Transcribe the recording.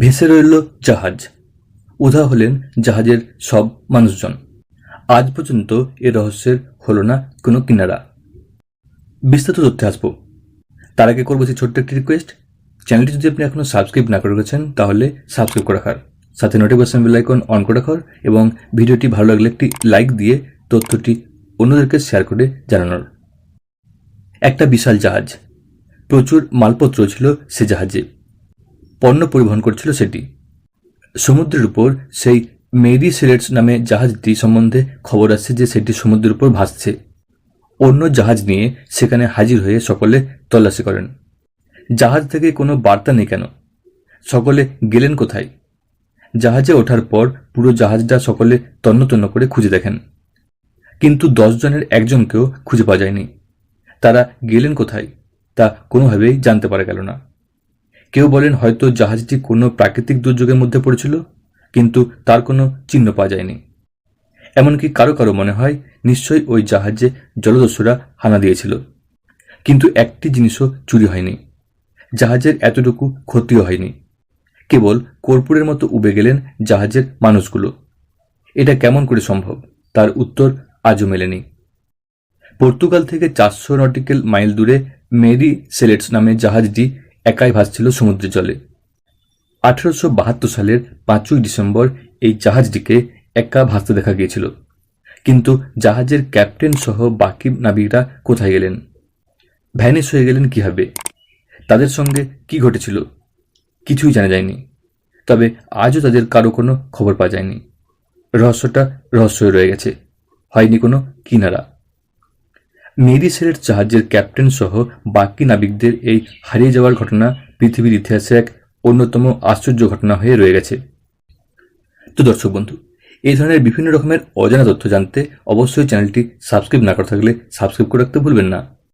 ভেসে রইল জাহাজ। উধা হলেন জাহাজের সব মানুষজন। আজ পর্যন্ত এ রহস্যের হলো না কোনো কিনারা। বিস্তারিত তথ্যে আসব। তার আগে করব সেই ছোট্ট একটি রিকোয়েস্ট চ্যানেলটি যদি আপনি এখনও সাবস্ক্রাইব না করে রেখেছেন, তাহলে সাবস্ক্রাইব করে রাখার, সাথে নোটিফিকেশন বেল আইকন অন করে রাখার এবং ভিডিওটি ভালো লাগলে একটি লাইক দিয়ে তথ্যটি অন্যদেরকে শেয়ার করে জানানোর। একটা বিশাল জাহাজ। প্রচুর মালপত্র ছিল সে জাহাজে। পণ্য পরিবহন করছিল সেটি। সমুদ্রের উপর সেই মেরি সিলেটস নামে জাহাজটি সম্বন্ধে খবর আসছে যে সেটি সমুদ্রের উপর ভাসছে। অন্য জাহাজ নিয়ে সেখানে হাজির হয়ে সকলে তল্লাশি করেন। জাহাজ থেকে কোনো বার্তা নেই কেন? সকলে গেলেন কোথায়? জাহাজে ওঠার পর পুরো জাহাজটা সকলে তন্ন তন্ন করে খুঁজে দেখেন। কিন্তু দশ জনের একজনকেও খুঁজে পাওয়া যায়নি। তারা গেলেন কোথায় তা কোনোভাবেই জানতে পারা গেল না। কেউ বলেন হয়তো জাহাজটি কোনো প্রাকৃতিক দুর্যোগের মধ্যে পড়েছিল, কিন্তু তার কোনো চিহ্ন পাওয়া যায়নি। এমনকি কারও কারও মনে হয় নিশ্চয়ই ওই জাহাজে জলদস্যুরা হানা দিয়েছিল। কিন্তু একটি জিনিসও চুরি হয়নি। জাহাজের এতটুকু ক্ষতিও হয়নি। কেবল কর্পূরের মতো উবে গেলেন জাহাজের মানুষগুলো। এটা কেমন করে সম্ভব? তার উত্তর আজও মেলেনি। পর্তুগাল থেকে চারশো নটিক্যাল মাইল দূরে মেরি সেলেটস নামে জাহাজটি একাই ভাসছিল সমুদ্রের জলে। আঠেরোশো বাহাত্তর সালের পাঁচই ডিসেম্বর এই জাহাজটিকে একা ভাসতে দেখা গিয়েছিল। কিন্তু জাহাজের ক্যাপ্টেন সহ বাকি নাবিকরা কোথায় গেলেন? ভ্যানিশ হয়ে গেলেন কীভাবে? তাদের সঙ্গে কি ঘটেছিল? কিছুই জানা যায়নি। তবে আজও তাদের কারও কোনো খবর পাওয়া যায়নি। রহস্যটা রহস্য হয়ে রয়ে গেছে। হয়নি কোনো কিনারা। মেরি সেলের জাহাজের ক্যাপ্টেন সহ বাকি নাবিকদের এই হারিয়ে যাওয়ার ঘটনা পৃথিবীর ইতিহাসে এক অন্যতম আশ্চর্য ঘটনা হয়ে রয়ে গেছে। তো দর্শক বন্ধু, এই ধরনের বিভিন্ন রকমের অজানা তথ্য জানতে অবশ্যই চ্যানেলটি সাবস্ক্রাইব না করে থাকলে সাবস্ক্রাইব করে রাখতে ভুলবেন না।